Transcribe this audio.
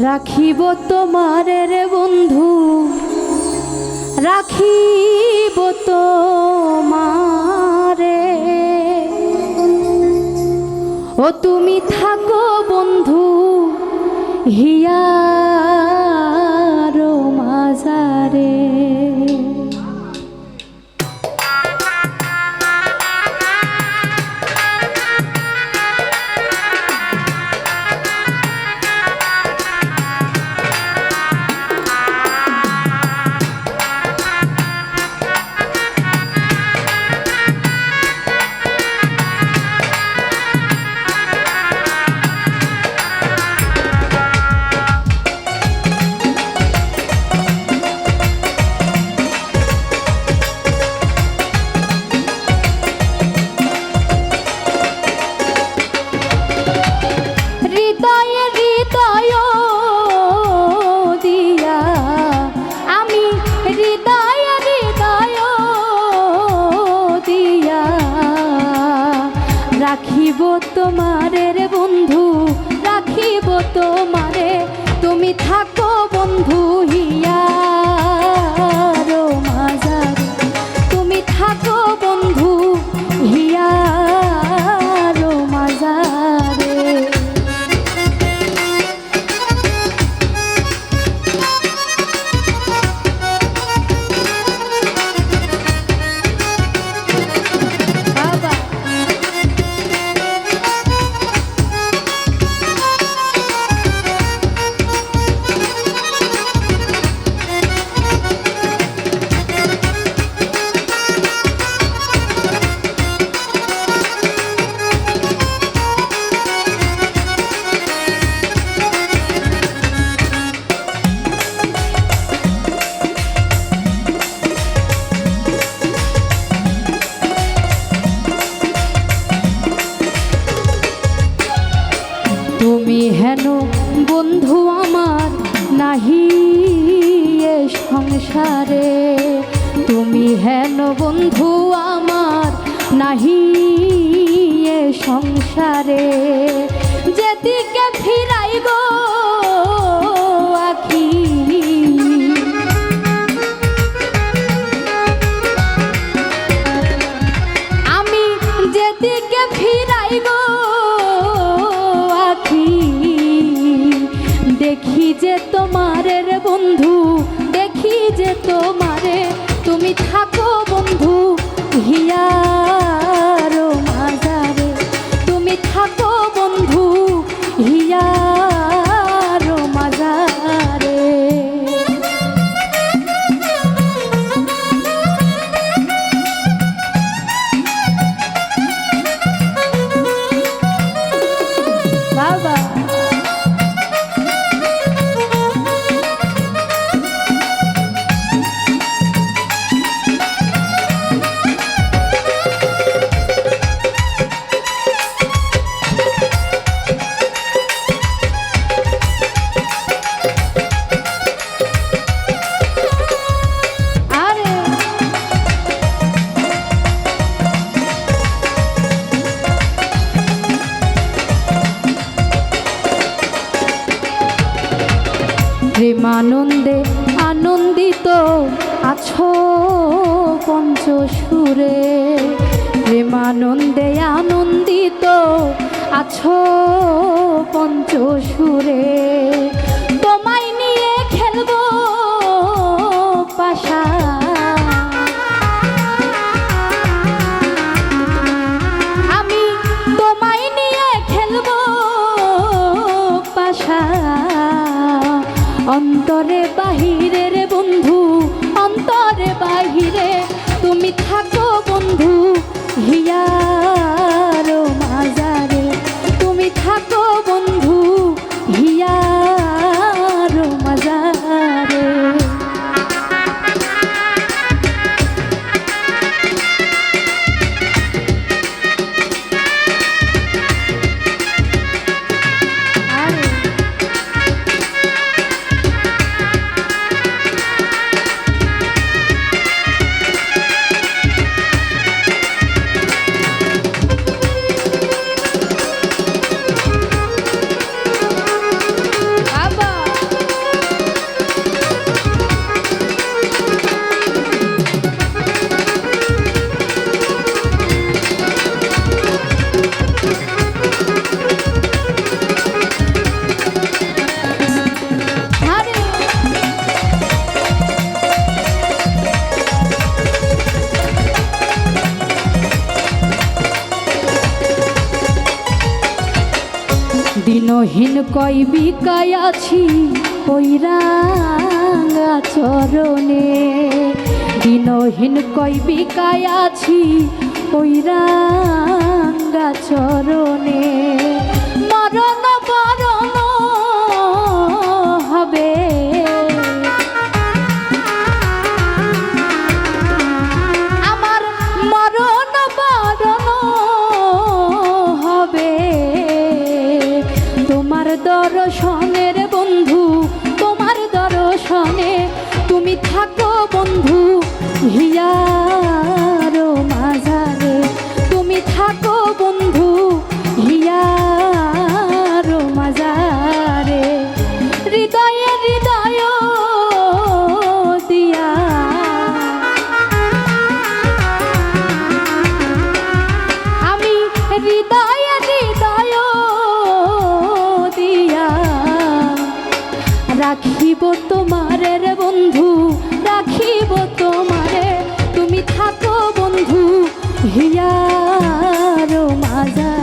রাখিব তোমার রে বন্ধু রাখিব তোমারে ও তুমি থাকো বন্ধু হিয়ার রাখিব বন্ধু রাখিব তোমারে। তুমি থাকো সংসারে, তুমি হেন বন্ধু আমার নাহি এ সংসারে। যেদিকে ফিরাই আখি, আমি যেদিকে ফিরাই গো আখি, দেখি যে তোমারে বন্ধু যে তোমারে তুমি থাকো বন্ধু হিয়ার প্রেমানন্দে আনন্দিত আছো পঞ্চসুরে। প্রেমানন্দে আনন্দিত আছো পঞ্চসুরে। দিনহীন কই বিকায় রাঙা চরণে। দিনহীন কই বিকায় রাঙা চরণে। মরণ দর্শনের বন্ধু তোমার দর্শনে তুমি থাকো বন্ধু হিয়ার মাঝারে। তুমি থাকো বন্ধু রাখিব তোমারে রে বন্ধু রাখিব তোমারে তুমি থাকো বন্ধু হিয়ার মাজার।